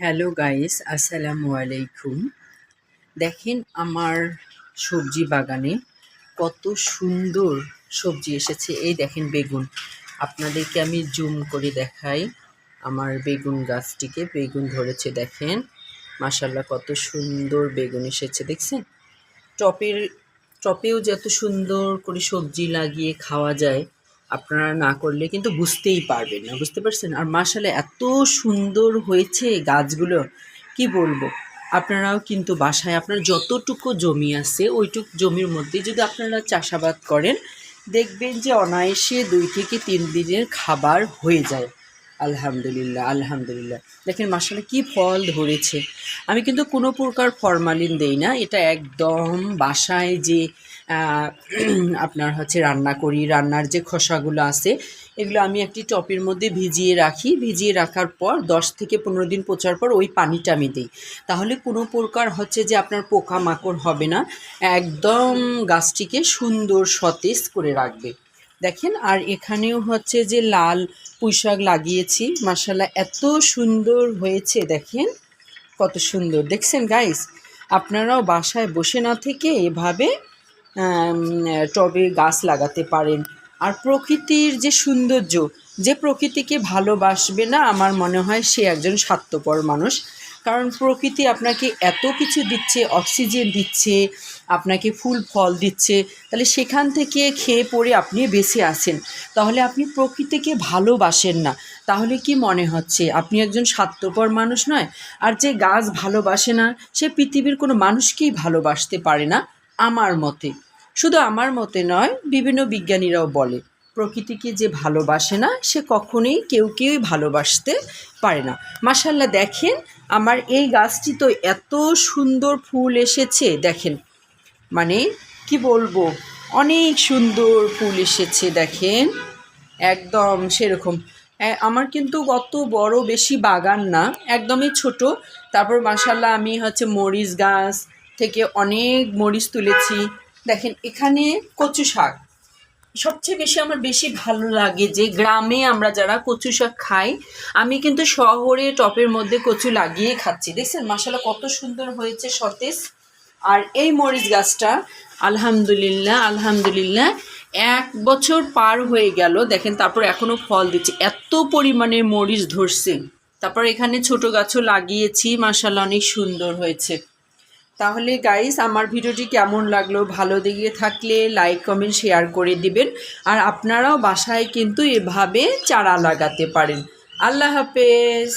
Hello guys আসসালামু আলাইকুম দেখেন আমার সবজি বাগানে কত সুন্দর সবজি এসেছে। এই দেখেন বেগুন। আপনাদেরকে আমি জুম করে দেখাই আমার বেগুন গাছটিকে। বেগুন ধরেছে দেখেন। মাসাল্লাহ কত সুন্দর বেগুন এসেছে, দেখছেন? টপের, টপেও যত সুন্দর করে সবজি লাগিয়ে খাওয়া যায়। আপনারা না করলে কিন্তু বুঝতেই পারবেন না, বুঝতে পারছেন? আর মাসালে এত সুন্দর হয়েছে গাছগুলো, কি বলব? আপনারাও কিন্তু বাসায় আপনার যতটুকু জমি আছে, ওইটুক জমির মধ্যে যদি আপনারা চাষাবাদ করেন, দেখবেন যে অনায়াসে দুই থেকে তিন দিনের খাবার হয়ে যায়। আলহামদুলিল্লাহ আলহামদুলিল্লাহ। দেখেন মাসালে কি ফল ধরেছে। আমি কিন্তু কোনো প্রকার ফরমালিন দেই না, এটা একদম বাসায় যে আপনার হচ্ছে রান্না করি, রান্নার যে খোসাগুলো আছে, এগুলো আমি একটি টপের মধ্যে ভিজিয়ে রাখি। ভিজিয়ে রাখার পর দশ থেকে পনেরো দিন পচার পর ওই পানিটা আমি দিই। তাহলে কোনো প্রকার হচ্ছে যে আপনার পোকা মাকড় হবে না, একদম গাছটিকে সুন্দর সতেজ করে রাখবে। দেখেন, আর এখানেও হচ্ছে যে লাল পুঁইশাক লাগিয়েছি মাসাল্লাহ এত সুন্দর হয়েছে, দেখেন কত সুন্দর। দেখছেন গাইস আপনারাও বাসায় বসে না থেকে এভাবে টবে গাছ লাগাতে পারেন। আর প্রকৃতির যে সৌন্দর্য, যে প্রকৃতিকে ভালোবাসবে না, আমার মনে হয় সে একজন স্বার্থপর মানুষ। কারণ প্রকৃতি আপনাকে এত কিছু দিচ্ছে, অক্সিজেন দিচ্ছে, আপনাকে ফুল ফল দিচ্ছে, তাহলে সেখান থেকে খেয়ে পড়ে আপনি বেঁচে আছেন। তাহলে আপনি প্রকৃতিকে ভালোবাসেন না। তাহলে কি মনে হচ্ছে? আপনি একজন স্বার্থপর মানুষ নয়। আর যে গাছ ভালোবাসে না, সে পৃথিবীর কোনো মানুষকেই ভালোবাসতে পারে না, আমার মতে। শুধু আমার মতে নয়, বিভিন্ন বিজ্ঞানীরাও বলে। প্রকৃতিকে যে ভালোবাসে না, সে কখনোই কেউ কেউই ভালোবাসতে পারে না। মাসাল্লাহ দেখেন আমার এই গাছটি তো এত সুন্দর ফুল এসেছে, দেখেন। মানে কি বলব, অনেক সুন্দর ফুল এসেছে, দেখেন। একদম সেরকম। আমার কিন্তু অত বড় বেশি বাগান না, একদমই ছোট। তারপর মাসাল্লাহ আমি হচ্ছে মরিচ গাছ থেকে অনেক মরিচ তুলেছি। দেখেন, এখানে কচু শাক। সবচেয়ে বেশি আমার বেশি ভালো লাগে যে গ্রামে আমরা যারা কচু শাক খাই, আমি কিন্তু শহরে টপের মধ্যে কচু লাগিয়ে খাচ্ছি। দেখছেন মাসাল্লাহ কত সুন্দর হয়েছে সতেজ। আর এই মরিচ গাছটা, আলহামদুলিল্লাহ আলহামদুলিল্লাহ, এক বছর পার হয়ে গেল। দেখেন, তারপর এখনও ফল দিচ্ছে। এত পরিমাণে মরিচ ধরছে। তারপর এখানে ছোট গাছও লাগিয়েছি মাসাল্লাহ অনেক সুন্দর হয়েছে। তাহলে গাইস আমার ভিডিওটি কেমন লাগল ভালো দিকে থাকলে লাইক কমেন্ট শেয়ার করে দিবেন। আর আপনারাও বাসায় কিন্তু এভাবে চারা লাগাতে পারেন। আল্লাহ হাফেজ।